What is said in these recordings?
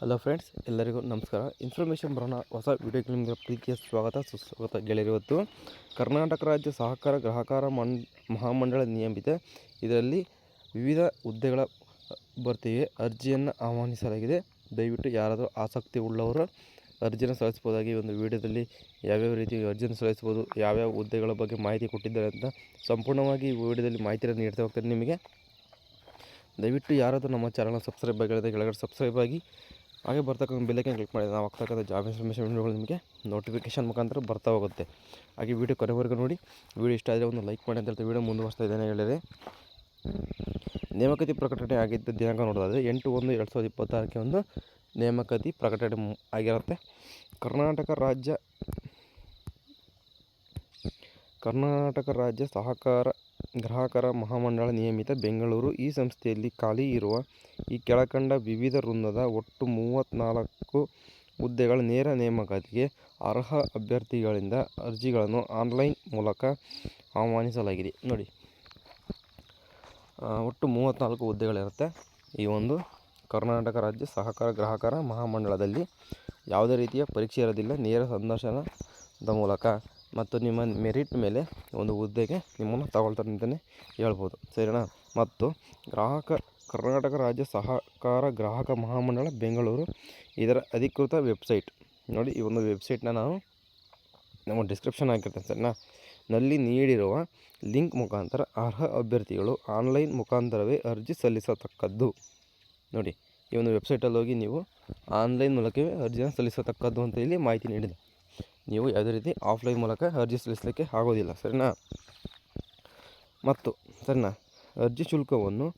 Hello friends ಎಲ್ಲರಿಗೂ ನಮಸ್ಕಾರ. Information ಬರೋಣ. ಹೊಸ ವಿಡಿಯೋಗೆ ನಿಮಗೆ ಪ್ರೀತಿಯ ಸ್ವಾಗತ. ಸುಸ್ವಾಗತ ಗೆಳೆಯರಿವತ್ತು ಕರ್ನಾಟಕ ರಾಜ್ಯ ಸಹಕಾರ ಗ್ರಾಹಕರ ಮಂ ಮಹಾಮಂಡಳ ನಿಯಮಿತ ಇದರಲ್ಲಿ ವಿವಿಧ ಹುದ್ದೆಗಳ ಭರ್ತಿಗೆ ಅರ್ಜಿಯನ್ನು ಆಹ್ವಾನಿಸಲಾಗಿದೆ. ದಯವಿಟ್ಟು ಯಾರಾದರೂ ಆಸಕ್ತಿ ಉಳ್ಳವರು ಅರ್ಜಿಯನ್ನು ಸಲ್ಲಿಸ್ಬೋದಾಗಿ ಒಂದು ವಿಡಿಯೋದಲ್ಲಿ ಯಾವ್ಯಾವ ರೀತಿ ಅರ್ಜಿಯನ್ನು ಸಲ್ಲಿಸ್ಬೋದು ಯಾವ್ಯಾವ ಹುದ್ದೆಗಳ ಬಗ್ಗೆ ಮಾಹಿತಿ ಕೊಟ್ಟಿದ್ದಾರೆ ಅಂತ ಸಂಪೂರ್ಣವಾಗಿ ಈ ವಿಡಿಯೋದಲ್ಲಿ ಮಾಹಿತಿಯನ್ನು ನೀಡ್ತಾ ಹೋಗ್ತಾರೆ ನಿಮಗೆ. ದಯವಿಟ್ಟು ಯಾರಾದರೂ ನಮ್ಮ ಚಾನಲ್ನ ಸಬ್ಸ್ಕ್ರೈಬ್ ಆಗಿರೋದೇ ಕೆಳಗಡೆ ಸಬ್ಸ್ಕ್ರೈಬ್ ಆಗಿ ಹಾಗೆ ಬರ್ತಕ್ಕಂಥ ಬೆಲ್ಲೈಕನ್ ಕ್ಲಿಕ್ ಮಾಡಿ ನಾವು ಆಗ್ತಕ್ಕಂಥ ಜಾಬ್ ಇನ್ಫಾರ್ಮೇಷನ್ ವಿಂಡೋಗಳು ನಿಮಗೆ ನೋಟಿಫಿಕೇಶನ್ ಮುಖಾಂತರ ಬರ್ತಾ ಹೋಗುತ್ತೆ. ಹಾಗೆ ವಿಡಿಯೋ ಕೊನೆವರೆಗೂ ನೋಡಿ. ವೀಡಿಯೋ ಇಷ್ಟ ಆದರೆ ಒಂದು ಲೈಕ್ ಮಾಡಿ ಅಂತ ಹೇಳ್ತಾ ವಿಡಿಯೋ ಮುಂದುವರಿಸ್ತಾ ಇದ್ದೇನೆ ಹೇಳಿದೆ ನೇಮಕಾತಿ ಪ್ರಕಟಣೆ ಆಗಿದ್ದ ದಿನಾಂಕ ನೋಡೋದಾದರೆ ಎಂಟು ಒಂದು ಎರಡು ಸಾವಿರದ ಇಪ್ಪತ್ತಾರಕ್ಕೆ ಒಂದು ನೇಮಕಾತಿ ಪ್ರಕಟಣೆ ಆಗಿರುತ್ತೆ. ಕರ್ನಾಟಕ ರಾಜ್ಯ ಕರ್ನಾಟಕ ರಾಜ್ಯ ಸಹಕಾರ ಗ್ರಾಹಕರ ಮಹಾಮಂಡಳ ನಿಯಮಿತ ಬೆಂಗಳೂರು ಈ ಸಂಸ್ಥೆಯಲ್ಲಿ ಖಾಲಿ ಇರುವ ಈ ಕೆಳಕಂಡ ವಿವಿಧ ವೃಂದದ ಒಟ್ಟು ಮೂವತ್ತ್ನಾಲ್ಕು ಹುದ್ದೆಗಳ ನೇರ ನೇಮಕಾತಿಗೆ ಅರ್ಹ ಅಭ್ಯರ್ಥಿಗಳಿಂದ ಅರ್ಜಿಗಳನ್ನು ಆನ್ಲೈನ್ ಮೂಲಕ ಆಹ್ವಾನಿಸಲಾಗಿದೆ. ನೋಡಿ ಒಟ್ಟು ಮೂವತ್ತ್ನಾಲ್ಕು ಹುದ್ದೆಗಳಿರುತ್ತೆ. ಈ ಒಂದು ಕರ್ನಾಟಕ ರಾಜ್ಯ ಸಹಕಾರ ಗ್ರಾಹಕರ ಮಹಾಮಂಡಳದಲ್ಲಿ ಯಾವುದೇ ರೀತಿಯ ಪರೀಕ್ಷೆ ಇರೋದಿಲ್ಲ. ನೇರ ಸಂದರ್ಶನದ ಮೂಲಕ ಮತ್ತು ನಿಮ್ಮ ಮೆರಿಟ್ ಮೇಲೆ ಒಂದು ಹುದ್ದೆಗೆ ನಿಮ್ಮನ್ನು ತಗೊಳ್ತಾರೆ ಅಂತಲೇ ಹೇಳ್ಬೋದು. ಸರಿನಾ? ಮತ್ತು ಗ್ರಾಹಕ, ಕರ್ನಾಟಕ ರಾಜ್ಯ ಸಹಕಾರ ಗ್ರಾಹಕ ಮಹಾಮಂಡಳ, ಬೆಂಗಳೂರು. ಇದರ ಅಧಿಕೃತ ವೆಬ್ಸೈಟ್. ನೋಡಿ, ಈ ಒಂದು ವೆಬ್ಸೈಟ್ನ ನಾವು ನಮ್ಮ ಡಿಸ್ಕ್ರಿಪ್ಷನ್ ಹಾಕಿರ್ತೇನೆ, ಸರಿನಾ? ನಲ್ಲಿ ನೀಡಿರುವ ಲಿಂಕ್ ಮುಖಾಂತರ ಅರ್ಹ ಅಭ್ಯರ್ಥಿಗಳು ಆನ್ಲೈನ್ ಮುಖಾಂತರವೇ ಅರ್ಜಿ ಸಲ್ಲಿಸತಕ್ಕದ್ದು. ನೋಡಿ, ಈ ಒಂದು ವೆಬ್ಸೈಟಲ್ಲಿ ಹೋಗಿ ನೀವು ಆನ್ಲೈನ್ ಮೂಲಕವೇ ಅರ್ಜಿಯನ್ನು ಸಲ್ಲಿಸತಕ್ಕದ್ದು ಅಂತ ಇಲ್ಲಿ ಮಾಹಿತಿ ನೀಡಿದೆ. ನೀವು ಯಾವುದೇ ರೀತಿ ಆಫ್ಲೈನ್ ಮೂಲಕ ಅರ್ಜಿ ಸಲ್ಲಿಸಲಿಕ್ಕೆ ಆಗೋದಿಲ್ಲ, ಸರಿನಾ? ಮತ್ತು ಸರಿನಾ? ಅರ್ಜಿ ಶುಲ್ಕವನ್ನು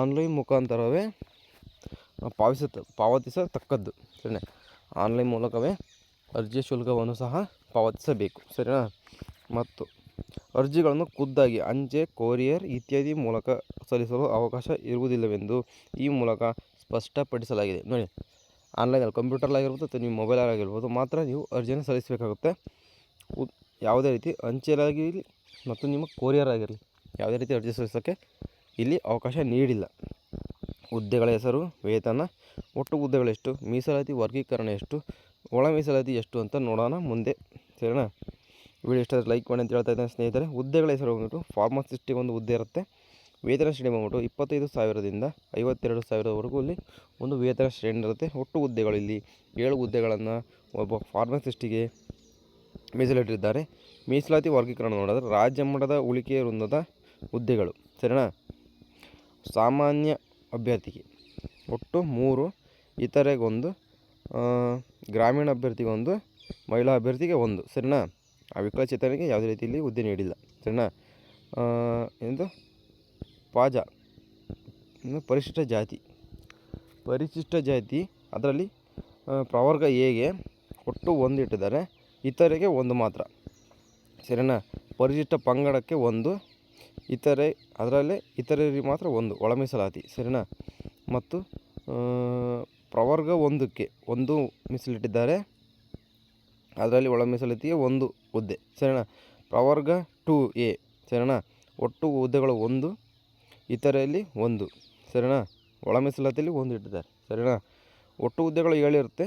ಆನ್ಲೈನ್ ಮುಖಾಂತರವೇ ಪಾವತಿಸ, ಪಾವತಿಸತಕ್ಕದ್ದು, ಸರಿನಾ? ಆನ್ಲೈನ್ ಮೂಲಕವೇ ಅರ್ಜಿ ಶುಲ್ಕವನ್ನು ಸಹ ಪಾವತಿಸಬೇಕು, ಸರಿನಾ? ಮತ್ತು ಅರ್ಜಿಗಳನ್ನು ಖುದ್ದಾಗಿ ಅಂಚೆ, ಕೊರಿಯರ್ ಇತ್ಯಾದಿ ಮೂಲಕ ಸಲ್ಲಿಸಲು ಅವಕಾಶ ಇರುವುದಿಲ್ಲವೆಂದು ಈ ಮೂಲಕ ಸ್ಪಷ್ಟಪಡಿಸಲಾಗಿದೆ. ನೋಡಿ ಆನ್ಲೈನಲ್ಲಿ ಕಂಪ್ಯೂಟರ್ಲಾಗಿರ್ಬೋದು ಅಥವಾ ನಿಮ್ಮ ಮೊಬೈಲಾಗಿರ್ಬೋದು ಮಾತ್ರ ನೀವು ಅರ್ಜಿಯನ್ನು ಸಲ್ಲಿಸಬೇಕಾಗುತ್ತೆ. ಯಾವುದೇ ರೀತಿ ಅಂಚೆಲಾಗಿರಲಿ ಮತ್ತು ನಿಮ್ಮ ಕೊರಿಯರ್ ಆಗಿರಲಿ ಯಾವುದೇ ರೀತಿ ಅರ್ಜಿ ಸಲ್ಲಿಸೋಕ್ಕೆ ಇಲ್ಲಿ ಅವಕಾಶ ನೀಡಿಲ್ಲ. ಹುದ್ದೆಗಳ ಹೆಸರು, ವೇತನ, ಒಟ್ಟು ಹುದ್ದೆಗಳೆಷ್ಟು ಮೀಸಲಾತಿ ವರ್ಗೀಕರಣ ಎಷ್ಟು, ಒಳ ಮೀಸಲಾತಿ ಎಷ್ಟು ಅಂತ ನೋಡೋಣ ಮುಂದೆ. ಸರಿನಾ? ವಿಡಿಯೋ ಇಷ್ಟ ಲೈಕ್ ಮಾಡಿ ಅಂತ ಹೇಳ್ತಾ ಇದ್ದೇನೆ ಸ್ನೇಹಿತರೆ. ಹುದ್ದೆಗಳ ಹೆಸರು ಬಂದ್ಬಿಟ್ಟು ಫಾರ್ಮಸಿಸ್ಟಿಗೆ ಒಂದು ಹುದ್ದೆ ಇರುತ್ತೆ. ವೇತನ ಶ್ರೇಣಿ ಬಂದ್ಬಿಟ್ಟು ಇಪ್ಪತ್ತೈದು ಸಾವಿರದಿಂದ ಐವತ್ತೆರಡು ಸಾವಿರದವರೆಗೂ ಇಲ್ಲಿ ಒಂದು ವೇತನ ಶ್ರೇಣಿ ಇರುತ್ತೆ. ಒಟ್ಟು ಹುದ್ದೆಗಳು ಇಲ್ಲಿ ಏಳು ಹುದ್ದೆಗಳನ್ನು ಒಬ್ಬ ಫಾರ್ಮಸಿಸ್ಟಿಗೆ ಮೀಸಲಿಟ್ಟಿದ್ದಾರೆ ಮೀಸಲಾತಿ ವರ್ಗೀಕರಣ ನೋಡಿದ್ರೆ ರಾಜ್ಯ ಮಟ್ಟದ ಉಳಿಕೆ ವೃಂದದ ಹುದ್ದೆಗಳು, ಸರಿನಾ? ಸಾಮಾನ್ಯ ಅಭ್ಯರ್ಥಿಗೆ ಒಟ್ಟು ಮೂರು, ಇತರೆಗೊಂದು ಗ್ರಾಮೀಣ ಅಭ್ಯರ್ಥಿಗೊಂದು, ಮಹಿಳಾ ಅಭ್ಯರ್ಥಿಗೆ ಒಂದು, ಸರಿನಾ? ಆ ವಿಕಲಚೇತನಿಗೆ ಯಾವುದೇ ರೀತಿಯಲ್ಲಿ ಹುದ್ದೆ ನೀಡಿಲ್ಲ, ಸರಿನಾ? ಎಂದು ಪಾಜ ಪರಿಶಿಷ್ಟ ಜಾತಿ. ಪರಿಶಿಷ್ಟ ಜಾತಿ ಅದರಲ್ಲಿ ಪ್ರವರ್ಗ ಎಗೆ ಒಟ್ಟು ಒಂದು ಇಟ್ಟಿದ್ದಾರೆ ಇತರೆಗೆ ಒಂದು ಮಾತ್ರ. ಸರಿನಾ? ಪರಿಶಿಷ್ಟ ಪಂಗಡಕ್ಕೆ ಒಂದು, ಇತರೆ, ಅದರಲ್ಲೇ ಇತರರಿಗೆ ಮಾತ್ರ ಒಂದು ಒಳ ಮೀಸಲಾತಿ ಸರಿನಾ? ಮತ್ತು ಪ್ರವರ್ಗ ಒಂದಕ್ಕೆ ಒಂದು ಮೀಸಲಿಟ್ಟಿದ್ದಾರೆ. ಅದರಲ್ಲಿ ಒಳ ಮೀಸಲಾತಿಗೆ ಒಂದು ಹುದ್ದೆ. ಸರಿನಾ? ಪ್ರವರ್ಗ ಟು ಎ. ಸರಿನಾ? ಒಟ್ಟು ಹುದ್ದೆಗಳು ಒಂದು ಇತರೆಯಲ್ಲಿ ಒಂದು. ಸರಿನಾ? ಒಳ ಮೀಸಲಾತಿಯಲ್ಲಿ ಒಂದು ಇಟ್ಟಿದ್ದಾರೆ. ಸರಿನಾ? ಒಟ್ಟು ಹುದ್ದೆಗಳು ಏಳಿರುತ್ತೆ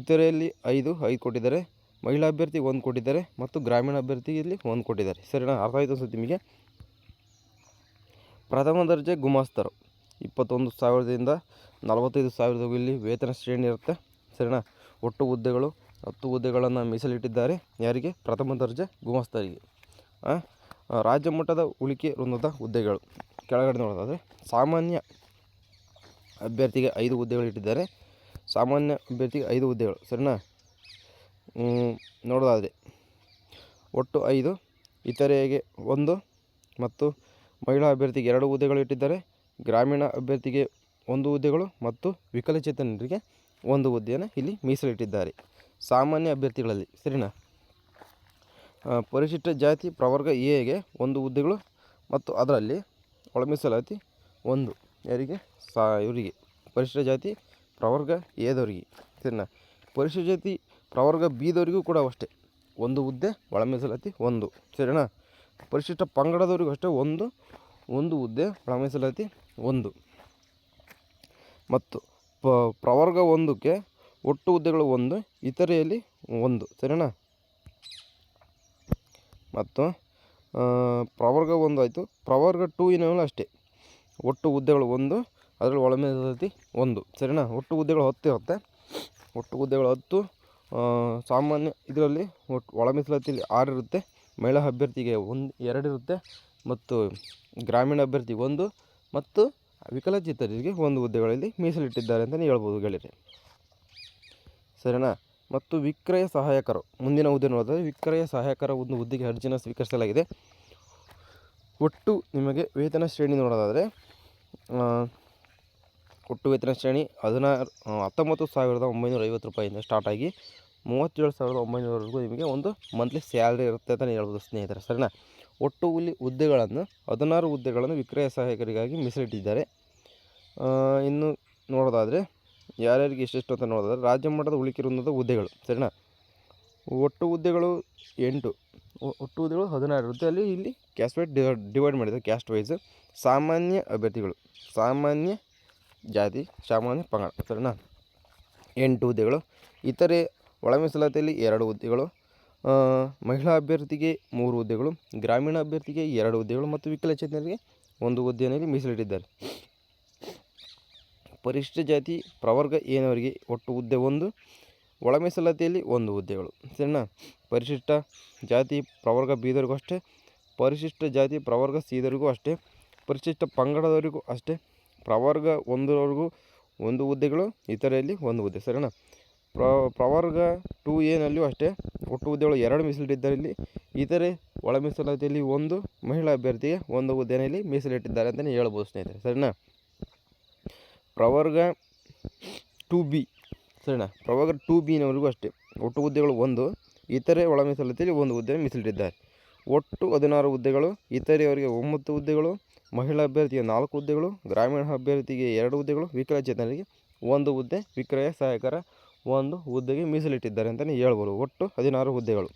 ಇತರೆಯಲ್ಲಿ ಐದು ಐದು ಕೊಟ್ಟಿದ್ದಾರೆ. ಮಹಿಳಾ ಅಭ್ಯರ್ಥಿಗೆ ಒಂದು ಕೊಟ್ಟಿದ್ದಾರೆ ಮತ್ತು ಗ್ರಾಮೀಣ ಅಭ್ಯರ್ಥಿಯಲ್ಲಿ ಒಂದು ಕೊಟ್ಟಿದ್ದಾರೆ. ಸರಿನಾ? ಅರ್ಥ ಆಯಿತು ಅನ್ಸುತ್ತೆ ನಿಮಗೆ? ಪ್ರಥಮ ದರ್ಜೆ ಗುಮಾಸ್ತರು. ಇಪ್ಪತ್ತೊಂದು ಸಾವಿರದಿಂದ ನಲವತ್ತೈದು ಸಾವಿರದವರೆಗೂ ಇಲ್ಲಿ ವೇತನ ಶ್ರೇಣಿ ಇರುತ್ತೆ. ಸರಿನಾ? ಒಟ್ಟು ಹುದ್ದೆಗಳು ಹತ್ತು ಹುದ್ದೆಗಳನ್ನು ಮೀಸಲಿಟ್ಟಿದ್ದಾರೆ. ಯಾರಿಗೆ? ಪ್ರಥಮ ದರ್ಜೆ ಗುಮಾಸ್ತರಿಗೆ. ರಾಜ್ಯ ಮಟ್ಟದ ಉಳಿಕೆ ವೃಂದದ ಹುದ್ದೆಗಳು. ಕೆಳಗಡೆ ನೋಡೋದಾದರೆ ಸಾಮಾನ್ಯ ಅಭ್ಯರ್ಥಿಗೆ ಐದು ಹುದ್ದೆಗಳು ಇಟ್ಟಿದ್ದಾರೆ. ಸಾಮಾನ್ಯ ಅಭ್ಯರ್ಥಿಗೆ ಐದು ಹುದ್ದೆಗಳು, ಸರಿನಾ? ನೋಡೋದಾದರೆ ಒಟ್ಟು ಐದು, ಇತರೆಗೆ ಒಂದು ಮತ್ತು ಮಹಿಳಾ ಅಭ್ಯರ್ಥಿಗೆ ಎರಡು ಹುದ್ದೆಗಳು ಇಟ್ಟಿದ್ದಾರೆ. ಗ್ರಾಮೀಣ ಅಭ್ಯರ್ಥಿಗೆ ಒಂದು ಹುದ್ದೆಗಳು ಮತ್ತು ವಿಕಲಚೇತನರಿಗೆ ಒಂದು ಹುದ್ದೆಯನ್ನು ಇಲ್ಲಿ ಮೀಸಲಿಟ್ಟಿದ್ದಾರೆ ಸಾಮಾನ್ಯ ಅಭ್ಯರ್ಥಿಗಳಲ್ಲಿ, ಸರಿನಾ? ಪರಿಶಿಷ್ಟ ಜಾತಿ ಪ್ರವರ್ಗ ಎಗೆ ಒಂದು ಹುದ್ದೆಗಳು ಮತ್ತು ಅದರಲ್ಲಿ ಒಳ ಮೀಸಲಾತಿ ಒಂದು, ಯಾರಿಗೆ? ಸಾ, ಇವರಿಗೆ. ಪರಿಶಿಷ್ಟ ಜಾತಿ, ಪ್ರವರ್ಗ ಎದವರಿಗೆ ಸರಿನಾ ಪರಿಶಿಷ್ಟ ಜಾತಿ, ಪ್ರವರ್ಗ ಬಿದವರಿಗೂ ಕೂಡ ಅಷ್ಟೇ. ಒಂದು ಹುದ್ದೆ ಒಳ ಮೀಸಲಾತಿ ಒಂದು. ಸರಿನಾ? ಪರಿಶಿಷ್ಟ ಪಂಗಡದವರಿಗೂ ಅಷ್ಟೇ ಒಂದು ಒಂದು ಹುದ್ದೆ ಒಳ ಮೀಸಲಾತಿ ಒಂದು. ಮತ್ತು ಪ, ಪ್ರವರ್ಗ ಒಂದಕ್ಕೆ ಒಟ್ಟು ಹುದ್ದೆಗಳು ಒಂದು, ಇತರೆಯಲ್ಲಿ ಒಂದು. ಸರಿನಾ? ಮತ್ತು ಪ್ರವರ್ಗ ಒಂದು ಆಯಿತು. ಪ್ರವರ್ಗ ಟೂ ಇನ್ನೂ ಅಷ್ಟೇ. ಒಟ್ಟು ಹುದ್ದೆಗಳು ಒಂದು, ಅದರಲ್ಲಿ ಒಳ ಮೀಸಲಾತಿ ಒಂದು. ಸರಿನಾ? ಒಟ್ಟು ಹುದ್ದೆಗಳು ಹತ್ತು ಇರುತ್ತೆ. ಒಟ್ಟು ಹುದ್ದೆಗಳು ಹತ್ತು ಸಾಮಾನ್ಯ ಇದರಲ್ಲಿ ಒಟ್ಟು ಒಳ ಮೀಸಲಾತಿಯಲ್ಲಿ ಆರು ಇರುತ್ತೆ. ಮಹಿಳಾ ಅಭ್ಯರ್ಥಿಗೆ ಒಂದು, ಎರಡು ಇರುತ್ತೆ. ಮತ್ತು ಗ್ರಾಮೀಣ ಅಭ್ಯರ್ಥಿಗೆ ಒಂದು ಮತ್ತು ವಿಕಲಚೇತನರಿಗೆ ಒಂದು ಹುದ್ದೆಗಳಲ್ಲಿ ಮೀಸಲಿಟ್ಟಿದ್ದಾರೆ ಅಂತಲೇ ಹೇಳ್ಬೋದು ಗೆಳೆಯರೆ. ಸರಿನಾ? ಮತ್ತು ವಿಕ್ರಯ ಸಹಾಯಕರು. ಮುಂದಿನ ಹುದ್ದೆ ನೋಡಿದ್ರೆ ವಿಕ್ರಯ ಸಹಾಯಕರ ಒಂದು ಹುದ್ದೆಗೆ ಅರ್ಜಿನ ಸ್ವೀಕರಿಸಲಾಗಿದೆ. ಒಟ್ಟು ನಿಮಗೆ ವೇತನ ಶ್ರೇಣಿ ನೋಡೋದಾದರೆ ಒಟ್ಟು ವೇತನ ಶ್ರೇಣಿ ಹದಿನಾರು ಹತ್ತೊಂಬತ್ತು ಸಾವಿರದ ಒಂಬೈನೂರ ಐವತ್ತು ರೂಪಾಯಿಂದ ಸ್ಟಾರ್ಟ್ ಆಗಿ ಮೂವತ್ತೇಳು ಸಾವಿರದ ಒಂಬೈನೂರವರೆಗೂ ನಿಮಗೆ ಒಂದು ಮಂತ್ಲಿ ಸ್ಯಾಲ್ರಿ ಇರುತ್ತೆ ಅಂತಲೇ ಹೇಳ್ಬೋದು ಸ್ನೇಹಿತರೆ, ಸರಿನಾ? ಒಟ್ಟು ಇಲ್ಲಿ ಹುದ್ದೆಗಳನ್ನು, ಹದಿನಾರು ಹುದ್ದೆಗಳನ್ನು ವಿಕ್ರಯ ಸಹಾಯಕರಿಗಾಗಿ ಮೀಸಲಿಟ್ಟಿದ್ದಾರೆ. ಇನ್ನು ನೋಡೋದಾದರೆ ಯಾರ್ಯಾರಿಗೆ ಎಷ್ಟೆಷ್ಟು ಅಂತ ನೋಡಿದ್ರೆ ರಾಜ್ಯ ಮಟ್ಟದ ಉಳಿಕಿರುವಂಥದ್ದು ಹುದ್ದೆಗಳು, ಸರಿನಾ? ಒಟ್ಟು ಹುದ್ದೆಗಳು ಎಂಟು ಒಟ್ಟು ಹುದ್ದೆಗಳು ಹದಿನಾರು ಇರುತ್ತೆ. ಅಲ್ಲಿ, ಇಲ್ಲಿ ಕ್ಯಾಸ್ಟ್ ವೈಸ್ ಡಿವೈಡ್ ಮಾಡಿದ್ದಾರೆ ಕ್ಯಾಸ್ಟ್ ವೈಸ್ ಸಾಮಾನ್ಯ ಅಭ್ಯರ್ಥಿಗಳು, ಸಾಮಾನ್ಯ ಜಾತಿ, ಸಾಮಾನ್ಯ ಪಂಗಡ, ಸರಿನಾ? ಎಂಟು ಹುದ್ದೆಗಳು. ಇತರೆ ಒಳ ಮೀಸಲಾತಿಯಲ್ಲಿ ಎರಡು ಹುದ್ದೆಗಳು ಮಹಿಳಾ ಅಭ್ಯರ್ಥಿಗೆ ಮೂರು ಹುದ್ದೆಗಳು, ಗ್ರಾಮೀಣ ಅಭ್ಯರ್ಥಿಗೆ ಎರಡು ಹುದ್ದೆಗಳು ಮತ್ತು ವಿಕಲಚೇತನರಿಗೆ ಒಂದು ಹುದ್ದೆಯಲ್ಲಿ ಮೀಸಲಿಟ್ಟಿದ್ದಾರೆ. ಪರಿಶಿಷ್ಟ ಜಾತಿ ಪ್ರವರ್ಗ ಏನವರಿಗೆ ಒಟ್ಟು ಹುದ್ದೆ ಒಂದು ಒಳ ಮೀಸಲಾತಿಯಲ್ಲಿ ಒಂದು ಹುದ್ದೆಗಳು. ಸರಿನಾ? ಪರಿಶಿಷ್ಟ ಜಾತಿ ಪ್ರವರ್ಗ ಬೀದರಿಗೂ ಅಷ್ಟೇ ಪರಿಶಿಷ್ಟ ಜಾತಿ ಪ್ರವರ್ಗ ಸೀದರಿಗೂ ಅಷ್ಟೇ ಪರಿಶಿಷ್ಟ ಪಂಗಡದವರಿಗೂ ಅಷ್ಟೇ, ಪ್ರವರ್ಗ ಒಂದರವರೆಗೂ ಒಂದು ಹುದ್ದೆಗಳು ಇತರೆಯಲ್ಲಿ ಒಂದು ಹುದ್ದೆ. ಸರಿನಾ? ಪ್ರ, ಪ್ರವರ್ಗ ಟು ಎನಲ್ಲಿಯೂ ಅಷ್ಟೇ, ಒಟ್ಟು ಹುದ್ದೆಗಳು ಎರಡು ಮೀಸಲಿಟ್ಟಿದ್ದರಲ್ಲಿ ಇತರೆ ಒಳ ಮೀಸಲಾತಿಯಲ್ಲಿ ಒಂದು ಮಹಿಳಾ ಅಭ್ಯರ್ಥಿಗೆ ಒಂದು ಹುದ್ದೆಯಲ್ಲಿ ಮೀಸಲಿಟ್ಟಿದ್ದಾರೆ ಅಂತಲೇ ಹೇಳ್ಬೋದು ಸ್ನೇಹಿತರೆ. ಸರಿನಾ? ಪ್ರವರ್ಗ ಟು ಬಿ, ಸರಿನಾ? ಪ್ರವರ್ಗ ಟು ಬಿನವರೆಗೂ ಅಷ್ಟೇ. ಒಟ್ಟು ಹುದ್ದೆಗಳು ಒಂದು, ಇತರೆ ಒಳ ಮೀಸಲಾತಿಯಲ್ಲಿ ಒಂದು ಹುದ್ದೆ ಮೀಸಲಿಟ್ಟಿದ್ದಾರೆ. ಒಟ್ಟು ಹದಿನಾರು ಹುದ್ದೆಗಳು, ಇತರೆಯವರಿಗೆ ಒಂಬತ್ತು ಹುದ್ದೆಗಳು, ಮಹಿಳಾ ಅಭ್ಯರ್ಥಿಗೆ ನಾಲ್ಕು ಹುದ್ದೆಗಳು, ಗ್ರಾಮೀಣ ಅಭ್ಯರ್ಥಿಗೆ ಎರಡು ಹುದ್ದೆಗಳು ವಿಕಲಚೇತನರಿಗೆ ಒಂದು ಹುದ್ದೆ, ವಿಕ್ರಯ ಸಹಾಯಕರ ಒಂದು ಹುದ್ದೆಗೆ ಮೀಸಲಿಟ್ಟಿದ್ದಾರೆ ಅಂತಲೇ ಹೇಳ್ಬೋದು. ಒಟ್ಟು ಹದಿನಾರು ಹುದ್ದೆಗಳು.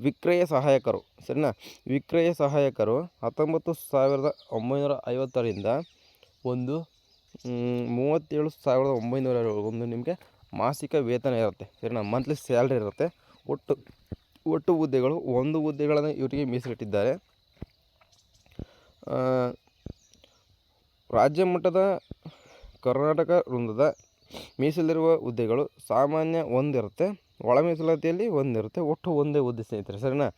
ವಿಕ್ರಯ ಸಹಾಯಕರು, ಸರಿನಾ? ವಿಕ್ರಯ ಸಹಾಯಕರು ಹತ್ತೊಂಬತ್ತು ಸಾವಿರದ ಒಂಬೈನೂರ ಐವತ್ತರಿಂದ ಒಂದು? ಮೂವತ್ತೇಳು ಸಾವಿರದ ಒಂಬೈನೂರ ಒಂದು ನಿಮಗೆ ಮಾಸಿಕ ವೇತನ ಇರುತ್ತೆ. ಸರಿನಾ? ಮಂತ್ಲಿ ಸ್ಯಾಲ್ರಿ ಇರುತ್ತೆ. ಒಟ್ಟು ಒಟ್ಟು ಹುದ್ದೆಗಳು, ಒಂದು ಹುದ್ದೆಗಳನ್ನು ಇವರಿಗೆ ಮೀಸಲಿಟ್ಟಿದ್ದಾರೆ. ರಾಜ್ಯ ಮಟ್ಟದ ಕರ್ನಾಟಕ ವೃಂದದ ಮೀಸಲಿರುವ ಹುದ್ದೆಗಳು ಸಾಮಾನ್ಯ ಒಂದಿರುತ್ತೆ. ಒಳ ಮೀಸಲಾತಿಯಲ್ಲಿ ಒಂದಿರುತ್ತೆ. ಒಟ್ಟು ಒಂದೇ ಹುದ್ದೆ ಸ್ನೇಹಿತರೆ, ಸರಿನಾ?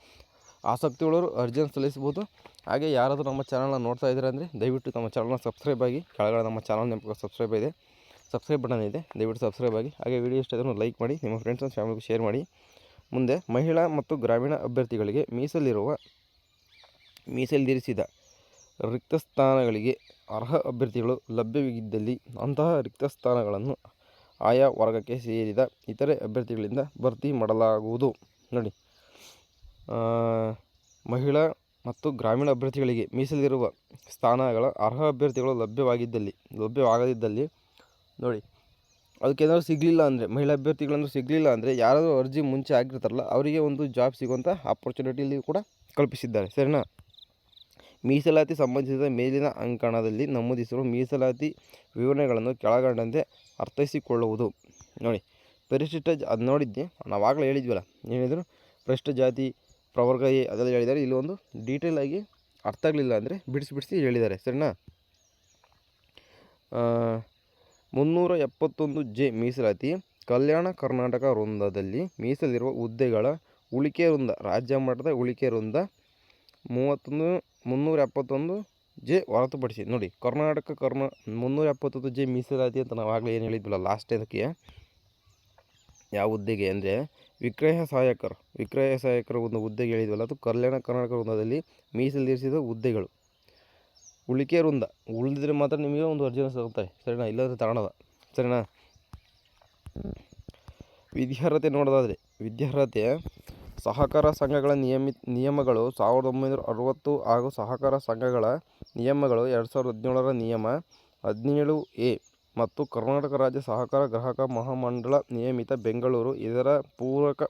ಆಸಕ್ತಿ ಉಳ್ಳವರು ಅರ್ಜಿಯನ್ನು ಸಲ್ಲಿಸ್ಬೋದು ಹಾಗೆ ಯಾರಾದರೂ ನಮ್ಮ ಚಾನಲ್ನ ನೋಡ್ತಾ ಇದ್ದಾರೆ ಅಂದರೆ ದಯವಿಟ್ಟು ನಮ್ಮ ಚಾನಲ್ನ ಸಬ್ಸ್ಕ್ರೈಬ್ ಆಗಿ, ಕೆಳಗಡೆ ನಮ್ಮ ಚಾನಲ್ ನೆನಪು ಸಬ್ಸ್ಕ್ರೈಬ್ ಇದೆ. ಸಬ್ಸ್ಕ್ರೈಬ್ ಬಟನ್ ಇದೆ, ದಯವಿಟ್ಟು ಸಬ್ಸ್ಕ್ರೈಬ್ ಆಗಿ. ಹಾಗೆ ವಿಡಿಯೋ ಇಷ್ಟ ಅದನ್ನು ಲೈಕ್ ಮಾಡಿ, ನಿಮ್ಮ ಫ್ರೆಂಡ್ಸ್ ಆ್ಯಂಡ್ ಫ್ಯಾಮಿಲಿಗೂ ಶೇರ್ ಮಾಡಿ. ಮುಂದೆ ಮಹಿಳಾ ಮತ್ತು ಗ್ರಾಮೀಣ ಅಭ್ಯರ್ಥಿಗಳಿಗೆ ಮೀಸಲಿರುವ, ಮೀಸಲಿರಿಸಿದ ರಿಕ್ತ ಸ್ಥಾನಗಳಿಗೆ ಅರ್ಹ ಅಭ್ಯರ್ಥಿಗಳು ಲಭ್ಯವಿದ್ದಲ್ಲಿ ಅಂತಹ ರಿಕ್ತ ಸ್ಥಾನಗಳನ್ನು ಆಯಾ ವರ್ಗಕ್ಕೆ ಸೇರಿದ ಇತರೆ ಅಭ್ಯರ್ಥಿಗಳಿಂದ ಭರ್ತಿ ಮಾಡಲಾಗುವುದು. ನೋಡಿ ಮಹಿಳಾ ಮತ್ತು ಗ್ರಾಮೀಣ ಅಭ್ಯರ್ಥಿಗಳಿಗೆ ಮೀಸಲಿರುವ ಸ್ಥಾನಗಳ ಅರ್ಹ ಅಭ್ಯರ್ಥಿಗಳು ಲಭ್ಯವಾಗಿದ್ದಲ್ಲಿ, ಲಭ್ಯವಾಗದಿದ್ದಲ್ಲಿ ನೋಡಿ. ಅದಕ್ಕೇನಾದ್ರು ಸಿಗಲಿಲ್ಲ ಅಂದರೆ, ಮಹಿಳಾ ಅಭ್ಯರ್ಥಿಗಳಂದ್ರೂ ಸಿಗಲಿಲ್ಲ ಅಂದರೆ ಯಾರಾದರೂ ಅರ್ಜಿ ಮುಂಚೆ ಆಗಿರ್ತಾರಲ್ಲ ಅವರಿಗೆ ಒಂದು ಜಾಬ್ ಸಿಗುವಂಥ ಆಪರ್ಚುನಿಟಿಲಿ ಕೂಡ ಕಲ್ಪಿಸಿದ್ದಾರೆ. ಸರಿನಾ? ಮೀಸಲಾತಿ ಸಂಬಂಧಿಸಿದ ಮೇಲಿನ ಅಂಕಣದಲ್ಲಿ ನಮೂದಿಸಿರುವ ಮೀಸಲಾತಿ ವಿವರಣೆಗಳನ್ನು ಕೆಳಗಂಡಂತೆ ಅರ್ಥೈಸಿಕೊಳ್ಳುವುದು. ನೋಡಿ ಪರಿಶಿಷ್ಟ ಜ ಅದು ನೋಡಿದ್ದೆ ನಾವಾಗಲೇ ಹೇಳಿದ್ವಲ್ಲ, ಏನಿದ್ರು ಪರಿಶಿಷ್ಟ ಜಾತಿ ಪ್ರವರ್ಗ ಅದೆಲ್ಲ ಹೇಳಿದ್ದಾರೆ. ಇಲ್ಲಿ ಒಂದು ಡೀಟೇಲ್ ಆಗಿ ಅರ್ಥ ಆಗಲಿಲ್ಲ ಅಂದರೆ ಬಿಡಿಸಿ ಬಿಡಿಸಿ ಹೇಳಿದ್ದಾರೆ. ಸರಿನಾ? ಮುನ್ನೂರ ಎಪ್ಪತ್ತೊಂದು ಜೆ ಮೀಸಲಾತಿ ಕಲ್ಯಾಣ ಕರ್ನಾಟಕ ವೃಂದದಲ್ಲಿ ಮೀಸಲಿರುವ ಹುದ್ದೆಗಳ ಉಳಿಕೆ ವೃಂದ, ರಾಜ್ಯ ಮಟ್ಟದ ಉಳಿಕೆ ವೃಂದ ಮೂವತ್ತೊಂದು ಮುನ್ನೂರ ಎಪ್ಪತ್ತೊಂದು ಜೆ ಹೊರತುಪಡಿಸಿ. ನೋಡಿ, ಕರ್ನಾಟಕ ಕರ್ನಾ ಮುನ್ನೂರ ಎಪ್ಪತ್ತೊಂದು ಜೆ ಮೀಸಲಾತಿ ಅಂತ ನಾವು ಆಗಲೇ ಏನು ಹೇಳಿದ್ವಲ್ಲ ಲಾಸ್ಟ್ ಅದಕ್ಕೆ ಯಾವ ಹುದ್ದೆಗೆ ಅಂದರೆ ವಿಕ್ರಯ ಸಹಾಯಕರು. ವಿಕ್ರಯ ಸಹಾಯಕರ ಒಂದು ಹುದ್ದೆಗೆ ಹೇಳಿದ್ವಲ್ಲ, ಅದು ಕಲ್ಯಾಣ ಕರ್ನಾಟಕ ವೃಂದದಲ್ಲಿ ಮೀಸಲಿರಿಸಿದ ಹುದ್ದೆಗಳು. ಉಳಿಕೆ ವೃಂದ. ಉಳಿದಿದ್ರೆ ಮಾತ್ರ ನಿಮಗೆ ಒಂದು ಅರ್ಜಿನ ಸಿಗುತ್ತಾರೆ ಸರಿನಾ? ಇಲ್ಲಾಂದರೆ ತಾಣದ ಸರಿನಾ? ವಿದ್ಯಾರ್ಹತೆ ನೋಡೋದಾದರೆ ವಿದ್ಯಾರ್ಹತೆ ಸಹಕಾರ ಸಂಘಗಳ ನಿಯಮಿತ, ನಿಯಮಗಳು ಸಾವಿರದ ಒಂಬೈನೂರ ಅರವತ್ತು ಹಾಗೂ ಸಹಕಾರ ಸಂಘಗಳ ನಿಯಮಗಳು ಎರಡು ಸಾವಿರದ ಹದಿನೇಳರ ನಿಯಮ ಹದಿನೇಳು ಎ. ಮತ್ತು ಕರ್ನಾಟಕ ರಾಜ್ಯ ಸಹಕಾರ ಗ್ರಾಹಕ ಮಹಾಮಂಡಳ ನಿಯಮಿತ ಬೆಂಗಳೂರು ಇದರ ಪೂರಕ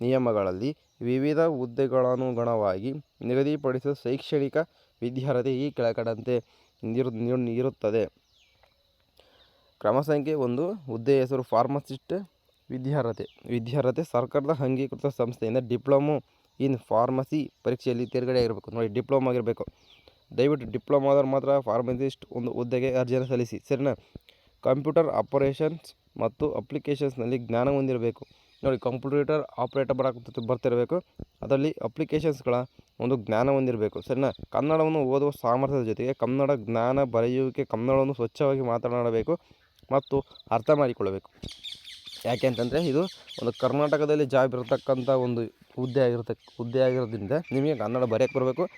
ನಿಯಮಗಳಲ್ಲಿ ವಿವಿಧ ಹುದ್ದೆಗಳನುಗುಣವಾಗಿ ನಿಗದಿಪಡಿಸಿದ ಶೈಕ್ಷಣಿಕ ವಿದ್ಯಾರ್ಹತೆ ಈ ಕೆಳಕಂಡಂತೆ ಇರುತ್ತದೆ ಕ್ರಮ ಸಂಖ್ಯೆ ಒಂದು ಹುದ್ದೆ ಹೆಸರು ಫಾರ್ಮಸಿಸ್ಟ್ ವಿದ್ಯಾರ್ಹತೆ. ವಿದ್ಯಾರ್ಹತೆ ಸರ್ಕಾರದ ಅಂಗೀಕೃತ ಸಂಸ್ಥೆಯಿಂದ ಡಿಪ್ಲೊಮೊ ಇನ್ ಫಾರ್ಮಸಿ ಪರೀಕ್ಷೆಯಲ್ಲಿ ತೇರ್ಗಡೆ ಆಗಿರಬೇಕು. ನೋಡಿ, ಡಿಪ್ಲೊಮೊ ಆಗಿರಬೇಕು. ದಯವಿಟ್ಟು ಡಿಪ್ಲೊಮಾದವ್ರು ಮಾತ್ರ ಫಾರ್ಮಸಿಸ್ಟ್ ಒಂದು ಹುದ್ದೆಗೆ ಅರ್ಜಿಯನ್ನು ಸಲ್ಲಿಸಿ. ಸರಿನಾ? ಕಂಪ್ಯೂಟರ್ ಆಪರೇಷನ್ಸ್ ಮತ್ತು ಅಪ್ಲಿಕೇಶನ್ಸ್ನಲ್ಲಿ ಜ್ಞಾನ ಹೊಂದಿರಬೇಕು. ನೋಡಿ, ಕಂಪ್ಯೂಟರ್ ಆಪರೇಟರ್ ಬರಕ್ಕೆ ಬರ್ತಿರಬೇಕು. ಅದರಲ್ಲಿ ಅಪ್ಲಿಕೇಶನ್ಸ್ಗಳ ಒಂದು ಜ್ಞಾನ ಹೊಂದಿರಬೇಕು. ಸರಿನಾ? ಕನ್ನಡವನ್ನು ಓದುವ ಸಾಮರ್ಥ್ಯದ ಜೊತೆಗೆ ಕನ್ನಡ ಜ್ಞಾನ ಬರೆಯುವಿಕೆ, ಕನ್ನಡವನ್ನು ಸ್ವಚ್ಛವಾಗಿ ಮಾತನಾಡಬೇಕು ಮತ್ತು ಅರ್ಥ ಮಾಡಿಕೊಳ್ಳಬೇಕು. ಯಾಕೆ ಅಂತಂದರೆ, ಇದು ಒಂದು ಕರ್ನಾಟಕದಲ್ಲಿ ಜಾಬ್ ಇರತಕ್ಕಂಥ ಒಂದು ಹುದ್ದೆ ಆಗಿರ್ತಕ್ಕ ಹುದ್ದೆ ಆಗಿರೋದ್ರಿಂದ ನಿಮಗೆ ಕನ್ನಡ ಬರೆಯೋಕ್ಕೆ ಬರಬೇಕು.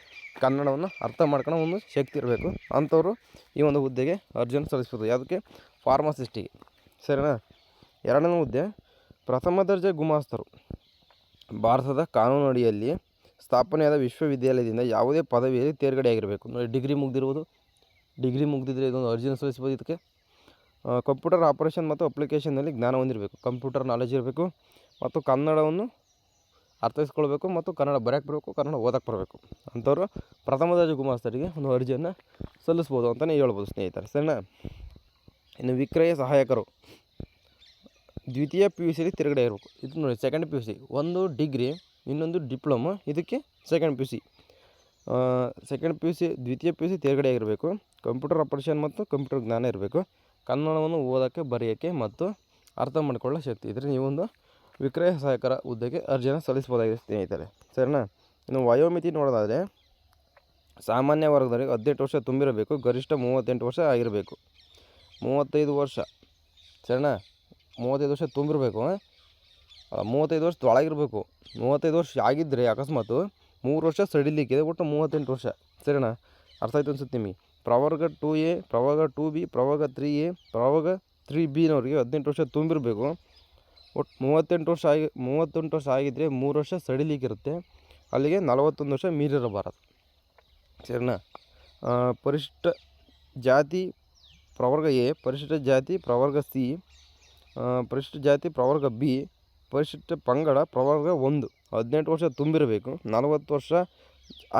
ಕನ್ನಡವನ್ನು ಅರ್ಥ ಮಾಡ್ಕೊಳ್ಳೋ ಒಂದು ಶಕ್ತಿ ಇರಬೇಕು. ಅಂಥವರು ಈ ಒಂದು ಹುದ್ದೆಗೆ ಅರ್ಜಿಯನ್ನು ಸಲ್ಲಿಸ್ಬೋದು. ಯಾವುದಕ್ಕೆ? ಫಾರ್ಮಸಿಸ್ಟಿಗೆ. ಸರಿನಾ? ಎರಡನೇ ಹುದ್ದೆ, ಪ್ರಥಮ ದರ್ಜೆ ಗುಮಾಸ್ತರು. ಭಾರತದ ಕಾನೂನು ಅಡಿಯಲ್ಲಿ ಸ್ಥಾಪನೆಯಾದ ವಿಶ್ವವಿದ್ಯಾಲಯದಿಂದ ಯಾವುದೇ ಪದವಿಯಲ್ಲಿ ತೇರ್ಗಡೆಯಾಗಿರಬೇಕು. ನೋಡಿ, ಡಿಗ್ರಿ ಮುಗ್ದಿರ್ಬೋದು. ಡಿಗ್ರಿ ಮುಗ್ದಿದ್ರೆ ಇದೊಂದು ಅರ್ಜಿನ ಸಲ್ಲಿಸ್ಬೋದು ಇದಕ್ಕೆ. ಕಂಪ್ಯೂಟರ್ ಆಪರೇಷನ್ ಮತ್ತು ಅಪ್ಲಿಕೇಶನ್ನಲ್ಲಿ ಜ್ಞಾನ ಹೊಂದಿರಬೇಕು. ಕಂಪ್ಯೂಟರ್ ನಾಲೆಜ್ ಇರಬೇಕು ಮತ್ತು ಕನ್ನಡವನ್ನು ಅರ್ಥೈಸ್ಕೊಳ್ಬೇಕು ಮತ್ತು ಕನ್ನಡ ಬರೆಯಕ್ಕೆ ಬರಬೇಕು, ಕನ್ನಡ ಓದಕ್ಕೆ ಬರಬೇಕು. ಅಂಥವ್ರು ಪ್ರಥಮ ದರ್ಜೆ ಗುಮಾಸ್ತರಿಗೆ ಒಂದು ಅರ್ಜಿಯನ್ನು ಸಲ್ಲಿಸ್ಬೋದು ಅಂತಲೇ ಹೇಳ್ಬೋದು ಸ್ನೇಹಿತರೆ. ಸರಿನಾ? ಇನ್ನು ವಿಕ್ರಯ ಸಹಾಯಕರು. ದ್ವಿತೀಯ ಪಿ ಯು ಸಿಲಿ ತಿರುಗಡೆ ಇರಬೇಕು. ಇದು ನೋಡಿ ಸೆಕೆಂಡ್ ಪಿ ಯು ಸಿ ಒಂದು ಡಿಗ್ರಿ ಇನ್ನೊಂದು ಡಿಪ್ಲೊಮೊ ಇದಕ್ಕೆ second P U C second P U C ದ್ವಿತೀಯ ಪಿ ಯು ಸಿ ತಿರುಗಡೆ ಆಗಿರಬೇಕು. ಕಂಪ್ಯೂಟರ್ ಆಪರೇಷನ್ ಮತ್ತು ಕಂಪ್ಯೂಟರ್ ಜ್ಞಾನ ಇರಬೇಕು. ಕನ್ನಡವನ್ನು ಓದೋಕ್ಕೆ, ಬರೆಯೋಕ್ಕೆ ಮತ್ತು ಅರ್ಥ ಮಾಡಿಕೊಳ್ಳೋ ಶಕ್ತಿ ಇದ್ದರೆ ನೀವೊಂದು ವಿಕ್ರಯ ಸಹಾಯಕರ ಹುದ್ದೆಗೆ ಅರ್ಜಿಯನ್ನು ಸಲ್ಲಿಸ್ಬೋದಾಗಿದೆ ಸ್ನೇಹಿತರೆ. ಸರಿನಾ? ಇನ್ನು ವಯೋಮಿತಿ ನೋಡೋದಾದರೆ, ಸಾಮಾನ್ಯ ವರ್ಗದವರಿಗೆ ಹದಿನೆಂಟು ವರ್ಷ ತುಂಬಿರಬೇಕು, ಗರಿಷ್ಠ ಮೂವತ್ತೆಂಟು ವರ್ಷ ಆಗಿರಬೇಕು. ಮೂವತ್ತೈದು ವರ್ಷ. ಸರಿನಾ? ಮೂವತ್ತೈದು ವರ್ಷ ತುಂಬಿರಬೇಕು ಮೂವತ್ತೈದು ವರ್ಷ ಒಳಗಿರಬೇಕು ಮೂವತ್ತೈದು ವರ್ಷ ಆಗಿದ್ದರೆ ಅಕಸ್ಮಾತು ಮೂರು ವರ್ಷ ಸಡಿಲಿಕ್ಕಿದೆ, ಒಟ್ಟು ಮೂವತ್ತೆಂಟು ವರ್ಷ. ಸರಿನಾ? ಅರ್ಥ ಆಯ್ತು ಅನ್ಸುತ್ತೆ ನಿಮಗೆ? ಪ್ರವರ್ಗ ಟು ಎ, ಪ್ರವರ್ಗ ಟು ಬಿ, ಪ್ರವರ್ಗ ತ್ರೀ ಎ, ಪ್ರವರ್ಗ ತ್ರೀ ಬಿನವ್ರಿಗೆ ಹದಿನೆಂಟು ವರ್ಷ ತುಂಬಿರಬೇಕು. ಒಟ್ಟು ಮೂವತ್ತೆಂಟು ವರ್ಷ ಆಗಿ, ಮೂವತ್ತೆಂಟು ವರ್ಷ ಆಗಿದ್ದರೆ ಮೂರು ವರ್ಷ ಸಡಿಲಿಕ್ಕಿರುತ್ತೆ. ಅಲ್ಲಿಗೆ ನಲವತ್ತೊಂದು ವರ್ಷ ಮೀರಿರಬಾರದು. ಸರಿನಾ? ಪರಿಶಿಷ್ಟ ಜಾತಿ ಪ್ರವರ್ಗ ಎ ಪರಿಶಿಷ್ಟ ಜಾತಿ ಪ್ರವರ್ಗ ಸಿ ಪರಿಶಿಷ್ಟ ಜಾತಿ ಪ್ರವರ್ಗ ಬಿ, ಪರಿಶಿಷ್ಟ ಪಂಗಡ ಪ್ರವರ್ಗ ಒಂದು. ಹದಿನೆಂಟು ವರ್ಷ ತುಂಬಿರಬೇಕು. ನಲವತ್ತು ವರ್ಷ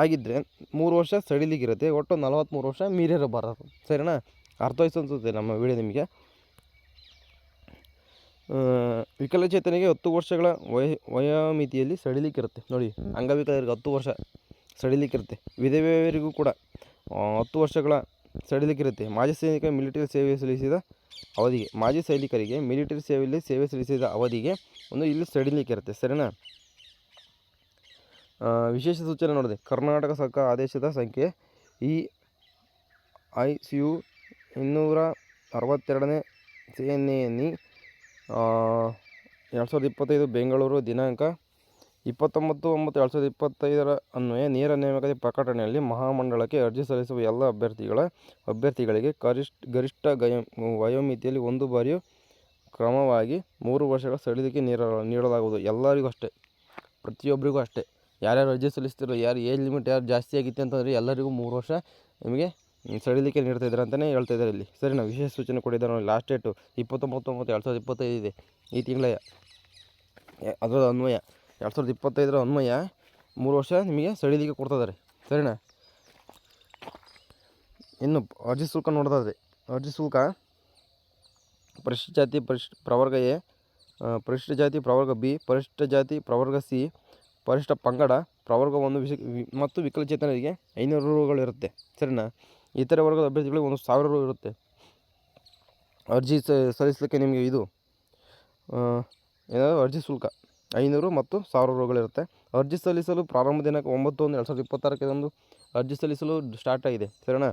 ಆಗಿದ್ದರೆ ಮೂರು ವರ್ಷ ಸಡಿಲಿಕ್ಕಿರುತ್ತೆ ಒಟ್ಟು ನಲವತ್ತ್ಮೂರು ವರ್ಷ ಮೀರಿರಬಾರದು. ಸರಿನಾ? ಅರ್ಥ ಆಯ್ತು ಅನ್ಸುತ್ತೆ ನಮ್ಮ ವಿಡಿಯೋ ನಿಮಗೆ. ವಿಕಲಚೇತನಿಗೆ ಹತ್ತು ವರ್ಷಗಳ ವಯ, ವಯೋಮಿತಿಯಲ್ಲಿ ಸಡಿಲಿಕ್ಕಿರುತ್ತೆ ನೋಡಿ, ಅಂಗವಿಕಲರಿಗೆ ಹತ್ತು ವರ್ಷ ಸಡಿಲಿಕ್ಕಿರುತ್ತೆ ವಿಧವೆಯರಿಗೂ ಕೂಡ ಹತ್ತು ವರ್ಷಗಳ ಸಡಿಲಿಕ್ಕಿರುತ್ತೆ. ಮಾಜಿ ಸೈನಿಕ ಮಿಲಿಟರಿ ಸೇವೆ ಸಲ್ಲಿಸಿದ ಅವಧಿಗೆ, ಮಾಜಿ ಸೈನಿಕರಿಗೆ ಮಿಲಿಟರಿ ಸೇವೆಯಲ್ಲಿ ಸೇವೆ ಸಲ್ಲಿಸಿದ ಅವಧಿಗೆ ಒಂದು ಇಲ್ಲಿ ಸಡಿಲಿಕ್ಕಿರುತ್ತೆ. ಸರಿನಾ? ವಿಶೇಷ ಸೂಚನೆ ನೋಡಿದೆ. ಕರ್ನಾಟಕ ಸರ್ಕಾರ ಆದೇಶದ ಸಂಖ್ಯೆ ಇ ಐ ಸಿ ಯು ಇನ್ನೂರ ಅರವತ್ತೆರಡನೇ ಸಿ ಎನ್ ಇ ಎರಡು ಸಾವಿರದ ಇಪ್ಪತ್ತೈದು ಬೆಂಗಳೂರು ದಿನಾಂಕ ಇಪ್ಪತ್ತೊಂಬತ್ತು, ಒಂಬತ್ತು, ಎರಡು ಸಾವಿರದ ಇಪ್ಪತ್ತೈದರ ಅನ್ವಯ ನೇರ ನೇಮಕಾತಿ ಪ್ರಕಟಣೆಯಲ್ಲಿ ಮಹಾಮಂಡಳಕ್ಕೆ ಅರ್ಜಿ ಸಲ್ಲಿಸುವ ಎಲ್ಲ ಅಭ್ಯರ್ಥಿಗಳ, ಅಭ್ಯರ್ಥಿಗಳಿಗೆ ಕರಿಷ್ಠ, ಗರಿಷ್ಠ ಗಯ, ವಯೋಮಿತಿಯಲ್ಲಿ ಒಂದು ಬಾರಿಯೂ ಕ್ರಮವಾಗಿ ಮೂರು ವರ್ಷಗಳ ಸಡಿಲಿಕೆ ನೀಡ ನೀಡಲಾಗುವುದು. ಎಲ್ಲರಿಗೂ ಅಷ್ಟೇ. ಪ್ರತಿಯೊಬ್ಬರಿಗೂ ಅಷ್ಟೇ. ಯಾರ್ಯಾರು ಅರ್ಜಿ ಸಲ್ಲಿಸ್ತಿರೋ, ಯಾರು ಏಜ್ ಲಿಮಿಟ್ ಯಾರು ಜಾಸ್ತಿ ಆಗಿತ್ತು ಅಂತಂದರೆ ಎಲ್ಲರಿಗೂ ಮೂರು ವರ್ಷ ನಿಮಗೆ ಸಡಿಲಿಕೆ ನೀಡ್ತಾ ಇದ್ದಾರೆ ಅಂತಲೇ ಹೇಳ್ತಾ ಇದ್ದಾರೆ ಇಲ್ಲಿ. ಸರಿ, ನಾವು ವಿಶೇಷ ಸೂಚನೆ ಕೊಟ್ಟಿದ್ದಾರೆ ನೋಡಿ ಲಾಸ್ಟ್ ಡೇಟು ಇಪ್ಪತ್ತೊಂಬತ್ತೊಂಬತ್ತು ಎರಡು ಸಾವಿರದ ಇಪ್ಪತ್ತೈದು ಇದೆ. ಈ ತಿಂಗಳ ಅದರ ಅನ್ವಯ. ಎರಡು ಸಾವಿರದ ಇಪ್ಪತ್ತೈದರ ಅನ್ವಯ ಮೂರು ವರ್ಷ ನಿಮಗೆ ಸಡಿಲಿಕೆ ಕೊಡ್ತಿದ್ದಾರೆ ಸರಿನಾ? ಇನ್ನು ಅರ್ಜಿ ಶುಲ್ಕ ನೋಡೋದಾದ್ರೆ ಅರ್ಜಿ ಶುಲ್ಕ ಪರಿಶಿಷ್ಟ ಜಾತಿ ಪರಿಶಿಷ್ಟ ಪ್ರವರ್ಗ ಎ ಪರಿಶಿಷ್ಟ ಜಾತಿ ಪ್ರವರ್ಗ ಬಿ, ಪರಿಶಿಷ್ಟ ಜಾತಿ ಪ್ರವರ್ಗ ಸಿ, ಪರಿಶಿಷ್ಟ ಪಂಗಡ, ಪ್ರವರ್ಗ ಒಂದು ವಿಶ, ವಿ- ಮತ್ತು ವಿಕಲಚೇತನರಿಗೆ ಐನೂರು ರೂಗಳಿರುತ್ತೆ ಸರಿನಾ? ಇತರ ವರ್ಗದ ಅಭ್ಯರ್ಥಿಗಳಿಗೆ ಒಂದು ಸಾವಿರ ರೂ ಇರುತ್ತೆ. ಅರ್ಜಿ ಸಲ್ಲಿಸಲಿಕ್ಕೆ ನಿಮಗೆ ಇದು ಏನಾದರೂ ಅರ್ಜಿ ಶುಲ್ಕ ಐನೂರು ಮತ್ತು ಸಾವಿರ ರೂಗಳಿರುತ್ತೆ ಅರ್ಜಿ ಸಲ್ಲಿಸಲು ಪ್ರಾರಂಭ ದಿನಾಂಕ ಒಂಬತ್ತು ಒಂದು ಎರಡು ಸಾವಿರದ ಇಪ್ಪತ್ತಾರಕ್ಕೆ ಅರ್ಜಿ ಸಲ್ಲಿಸಲು ಸ್ಟಾರ್ಟ್ ಆಗಿದೆ. ಸರಿನಾ?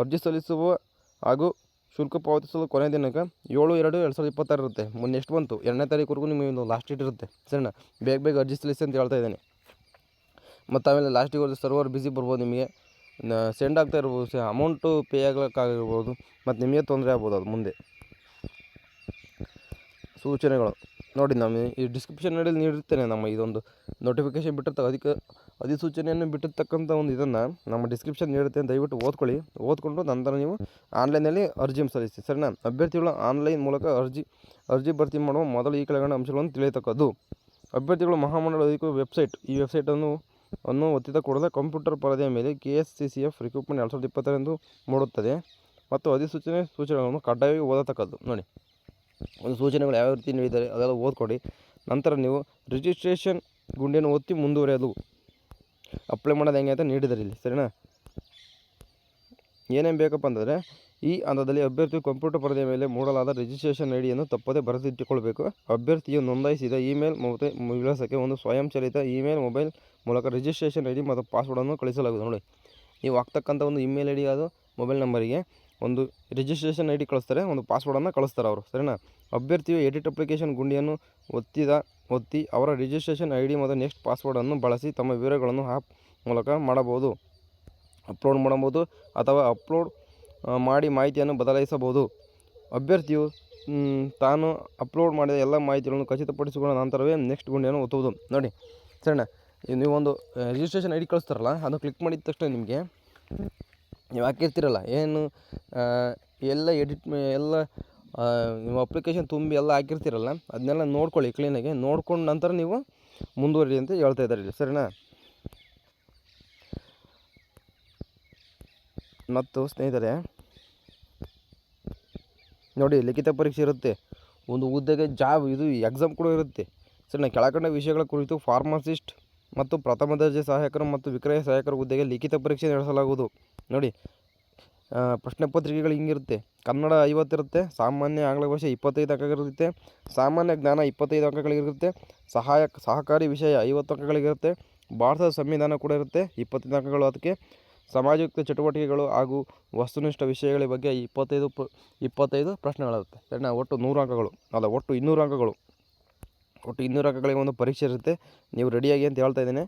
ಅರ್ಜಿ ಸಲ್ಲಿಸುವ ಹಾಗೂ ಶುಲ್ಕ ಪಾವತಿಸಲು ಕೊನೆಯ ದಿನಾಂಕ ಏಳು ಎರಡು ಎರಡು ಸಾವಿರದ ಇಪ್ಪತ್ತಾರು ಇರುತ್ತೆ. ಮೊನ್ನೆ ಎಷ್ಟು ಬಂತು? ಎರಡನೇ ತಾರೀಕುವರೆಗೂ ನಿಮಗೆ ಒಂದು ಲಾಸ್ಟ್ ಡೇಟ್ ಇರುತ್ತೆ. ಸರಿನಾ? ಬೇಗ ಬೇಗ ಅರ್ಜಿ ಸಲ್ಲಿಸಿ ಅಂತ ಹೇಳ್ತಾ ಇದ್ದೀನಿ. ಮತ್ತು ಆಮೇಲೆ ಲಾಸ್ಟಿಗೆ ಹೋದ್ರೆ ಸರ್ವರ್ ಬಿಸಿ ಬರ್ಬೋದು ನಿಮಗೆ. ಸೆಂಡ್ ಆಗ್ತಾ ಇರ್ಬೋದು. ಅಮೌಂಟು ಪೇ ಆಗ್ಲಿಕ್ಕಾಗಿರ್ಬೋದು. ಮತ್ತು ನಿಮಗೆ ತೊಂದರೆ ಆಗ್ಬೋದು ಅದು ಮುಂದೆ. ಸೂಚನೆಗಳು. ನೋಡಿ ನಮ್ಮ ಈ ಡಿಸ್ಕ್ರಿಪ್ಷನ್ನಲ್ಲಿ ನೀಡಿರ್ತೇನೆ ನಮ್ಮ ಇದೊಂದು ನೋಟಿಫಿಕೇಷನ್ ಬಿಟ್ಟಿರ್ತಕ್ಕ ಅದಕ್ಕೆ ಅಧಿಸೂಚನೆಯನ್ನು ಬಿಟ್ಟಿರ್ತಕ್ಕಂಥ ಒಂದು ಇದನ್ನು ನಮ್ಮ ಡಿಸ್ಕ್ರಿಪ್ಷನ್ ನೀಡುತ್ತೆ ದಯವಿಟ್ಟು ಓದ್ಕೊಳ್ಳಿ. ಓದ್ಕೊಂಡು ನಂತರ ನೀವು ಆನ್ಲೈನಲ್ಲಿ ಅರ್ಜಿ ಸಲ್ಲಿಸಿ. ಸರಿನಾ? ಅಭ್ಯರ್ಥಿಗಳು ಆನ್ಲೈನ್ ಮೂಲಕ ಅರ್ಜಿ ಅರ್ಜಿ ಭರ್ತಿ ಮಾಡುವ ಮೊದಲು ಈ ಕೆಳಗಣ ಅಂಶಗಳನ್ನು ತಿಳಿಯತಕ್ಕದ್ದು. ಅಭ್ಯರ್ಥಿಗಳು ಮಹಾಮಂಡಲ ಅಧಿಕ ವೆಬ್ಸೈಟ್ ಈ ವೆಬ್ಸೈಟನ್ನು ಅನ್ನು ಒತ್ತಿದ ಕೂಡಲೇ ಕಂಪ್ಯೂಟರ್ ಪರದೆಯ ಮೇಲೆ K S C C F recruitment ಎರಡು ಸಾವಿರದ ಇಪ್ಪತ್ತರಂದು ಮೂಡುತ್ತದೆ. ಮತ್ತು ಅಧಿಸೂಚನೆ ಸೂಚನೆಗಳನ್ನು ಕಡ್ಡಾಯವಾಗಿ ಓದತಕ್ಕದ್ದು. ನೋಡಿ. ಒಂದು ಸೂಚನೆಗಳು ಯಾವ ರೀತಿ ನೀಡಿದ್ದಾರೆ ಅದೆಲ್ಲ ಓದ್ಕೊಡಿ ನಂತರ ನೀವು ರಿಜಿಸ್ಟ್ರೇಷನ್ ಗುಂಡಿಯನ್ನು ಒತ್ತಿ ಮುಂದುವರೆಯೋದು ಅಪ್ಲೈ ಮಾಡೋದು ಹೆಂಗೆ ಅಂತ ನೀಡಿದ್ದಾರೆ ಇಲ್ಲಿ, ಸರಿನಾ? ಏನೇನು ಬೇಕಪ್ಪ ಅಂದರೆ ಈ ಹಂತದಲ್ಲಿ ಅಭ್ಯರ್ಥಿ ಕಂಪ್ಯೂಟರ್ ಪರದೆಯ ಮೇಲೆ ಮೂಡಲಾದ ರಿಜಿಸ್ಟ್ರೇಷನ್ ಐಡಿಯನ್ನು ತಪ್ಪದೇ ಬರೆದಿಟ್ಟುಕೊಳ್ಬೇಕು. ಅಭ್ಯರ್ಥಿಯು ನೋಂದಾಯಿಸಿದ ಇಮೇಲ್ ಮತ್ತು ವಿಳಾಸಕ್ಕೆ ಒಂದು ಸ್ವಯಂಚಾಲಿತ ಇಮೇಲ್ ಮೊಬೈಲ್ ಮೂಲಕ ರಿಜಿಸ್ಟ್ರೇಷನ್ ಐ ಡಿ ಮತ್ತು ಪಾಸ್ವರ್ಡನ್ನು ಕಳಿಸಲಾಗುವುದು. ನೋಡಿ, ನೀವು ಹಾಕ್ತಕ್ಕಂಥ ಒಂದು ಇಮೇಲ್ ಐ ಡಿ ಅದು ಮೊಬೈಲ್ ನಂಬರಿಗೆ ಒಂದು ರಿಜಿಸ್ಟ್ರೇಷನ್ ಐ ಡಿ ಕಳಿಸ್ತಾರೆ, ಒಂದು ಪಾಸ್ವರ್ಡನ್ನು ಕಳಿಸ್ತಾರೆ ಅವರು, ಸರಿನಾ? ಅಭ್ಯರ್ಥಿಯು ಎಡಿಟ್ ಅಪ್ಲಿಕೇಶನ್ ಗುಂಡಿಯನ್ನು ಒತ್ತಿದ, ಒತ್ತಿ ಅವರ ರಿಜಿಸ್ಟ್ರೇಷನ್ ಐ ಡಿ ಮತ್ತು ನೆಕ್ಸ್ಟ್ ಪಾಸ್ವರ್ಡನ್ನು ಬಳಸಿ ತಮ್ಮ ವಿವರಗಳನ್ನು ಆ್ಯಪ್ ಮೂಲಕ ಮಾಡಬಹುದು ಅಪ್ಲೋಡ್ ಮಾಡಬಹುದು ಅಥವಾ ಅಪ್ಲೋಡ್ ಮಾಡಿ ಮಾಹಿತಿಯನ್ನು ಬದಲಾಯಿಸಬಹುದು. ಅಭ್ಯರ್ಥಿಯು ತಾನು ಅಪ್ಲೋಡ್ ಮಾಡಿದ ಎಲ್ಲ ಮಾಹಿತಿಗಳನ್ನು ಖಚಿತಪಡಿಸಿಕೊಂಡ ನಂತರವೇ ನೆಕ್ಸ್ಟ್ ಗುಂಡಿಯನ್ನು ಒತ್ತುವುದು. ನೋಡಿ, ಸರಿನಾ? ನೀವೊಂದು ರಿಜಿಸ್ಟ್ರೇಷನ್ ಐ ಡಿ ಕಳಿಸ್ತಾರಲ್ಲ, ಅದನ್ನು ಕ್ಲಿಕ್ ಮಾಡಿದ ತಕ್ಷಣ ನಿಮಗೆ ನೀವು ಹಾಕಿರ್ತೀರಲ್ಲ, ಏನು ಎಲ್ಲ ಎಡಿಟ್ ಎಲ್ಲ ನೀವು ಅಪ್ಲಿಕೇಶನ್ ತುಂಬಿ ಎಲ್ಲ ಹಾಕಿರ್ತೀರಲ್ಲ, ಅದನ್ನೆಲ್ಲ ನೋಡ್ಕೊಳ್ಳಿ ಕ್ಲೀನಾಗಿ ನೋಡ್ಕೊಂಡು ನಂತರ ನೀವು ಮುಂದುವರಿ ಅಂತ ಹೇಳ್ತಾ ಇದ್ದಾರೆ ಇಲ್ಲಿ, ಸರಿನಾ? ಮತ್ತು ಸ್ನೇಹಿತರೆ, ನೋಡಿ ಲಿಖಿತ ಪರೀಕ್ಷೆ ಇರುತ್ತೆ, ಒಂದು ಹುದ್ದೆಗೆ ಜಾಬ್, ಇದು ಎಕ್ಸಾಮ್ ಕೂಡ ಇರುತ್ತೆ, ಸರಿನಾ? ಕೆಳಕಂಡ ವಿಷಯಗಳ ಕುರಿತು ಫಾರ್ಮಸಿಸ್ಟ್ ಮತ್ತು ಪ್ರಥಮ ದರ್ಜೆ ಸಹಾಯಕರು ಮತ್ತು ವಿಕ್ರಯ ಸಹಾಯಕರ ಹುದ್ದೆಗೆ ಲಿಖಿತ ಪರೀಕ್ಷೆ ನಡೆಸಲಾಗುವುದು. ನೋಡಿ ಪ್ರಶ್ನೆ ಪತ್ರಿಕೆಗಳು ಹಿಂಗಿರುತ್ತೆ. ಕನ್ನಡ ಐವತ್ತಿರುತ್ತೆ, ಸಾಮಾನ್ಯ ಆಂಗ್ಲ ಭಾಷೆ ಇಪ್ಪತ್ತೈದು ಅಂಕಗಳಿರುತ್ತೆ, ಸಾಮಾನ್ಯ ಜ್ಞಾನ ಇಪ್ಪತ್ತೈದು ಅಂಕಗಳಿರುತ್ತೆ ಸಹಾಯಕ ಸಹಕಾರಿ ವಿಷಯ ಐವತ್ತು ಅಂಕಗಳಿರುತ್ತೆ, ಭಾರತದ ಸಂವಿಧಾನ ಕೂಡ ಇರುತ್ತೆ ಇಪ್ಪತ್ತೈದು ಅಂಕಗಳು. ಅದಕ್ಕೆ ಸಮಾಜಯುಕ್ತ ಚಟುವಟಿಕೆಗಳು ಹಾಗೂ ವಸ್ತುನಿಷ್ಠ ವಿಷಯಗಳ ಬಗ್ಗೆ ಇಪ್ಪತ್ತೈದು ಪ್ರ ಇಪ್ಪತ್ತೈದು ಪ್ರಶ್ನೆಗಳಿರುತ್ತೆ ಸರಿನಾ? ಒಟ್ಟು ನೂರು ಅಂಕಗಳು. ಅಲ್ಲ, ಒಟ್ಟು ಇನ್ನೂರು ಅಂಕಗಳು. ಒಟ್ಟು ಇನ್ನೂರು ಅಂಕಗಳಿಗೆ ಒಂದು ಪರೀಕ್ಷೆ ಇರುತ್ತೆ. ನೀವು ರೆಡಿಯಾಗಿ ಅಂತ ಹೇಳ್ತಾ ಇದ್ದೀನಿ.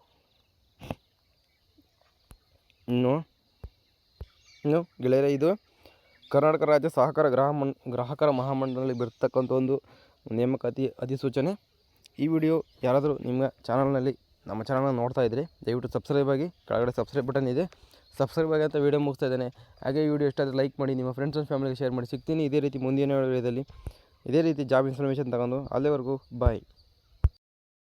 ಇನ್ನು ಇನ್ನು ಗೆಳೆಯರೆ, ಇದು ಕರ್ನಾಟಕ ರಾಜ್ಯ ಸಹಕಾರ ಗ್ರಾಹ ಮಂ ಗ್ರಾಹಕರ ಮಹಾಮಂಡಳಿ ಬರ್ತಕ್ಕಂಥ ಒಂದು ನೇಮಕಾತಿ ಅಧಿಸೂಚನೆ. ಈ ವಿಡಿಯೋ ಯಾರಾದರೂ ನಿಮ್ಮ ಚಾನಲ್ನಲ್ಲಿ, ನಮ್ಮ ಚಾನಲ್ನ ನೋಡ್ತಾ ಇದ್ದರೆ, ದಯವಿಟ್ಟು ಸಬ್ಸ್ಕ್ರೈಬ್ ಆಗಿ, ಕೆಳಗಡೆ ಸಬ್ಸ್ಕ್ರೈಬ್ ಬಟನ್ ಇದೆ. ಸಬ್ಸ್ಕ್ರೈಬ್ ಆಗಿ ಅಂತ ವೀಡಿಯೋ ಮುಗಿಸ್ತಾ ಇದ್ದೇನೆ. ಹಾಗೆ ಈ ವಿಡಿಯೋ ಎಷ್ಟಾದರೂ ಲೈಕ್ ಮಾಡಿ, ನಿಮ್ಮ ಫ್ರೆಂಡ್ಸ್ ಆ್ಯಂಡ್ ಫ್ಯಾಮಿಲಿಗೆ ಶೇರ್ ಮಾಡಿ. ಸಿಗ್ತೀನಿ ಇದೇ ರೀತಿ ಮುಂದಿನ ವಿಡಿಯೋದಲ್ಲಿ. ಇದೇ ರೀತಿ ಜಾಬ್ ಇನ್ಫಾರ್ಮೇಷನ್ ತಗೊಂಡು, ಅಲ್ಲಿವರೆಗೂ ಬಾಯ್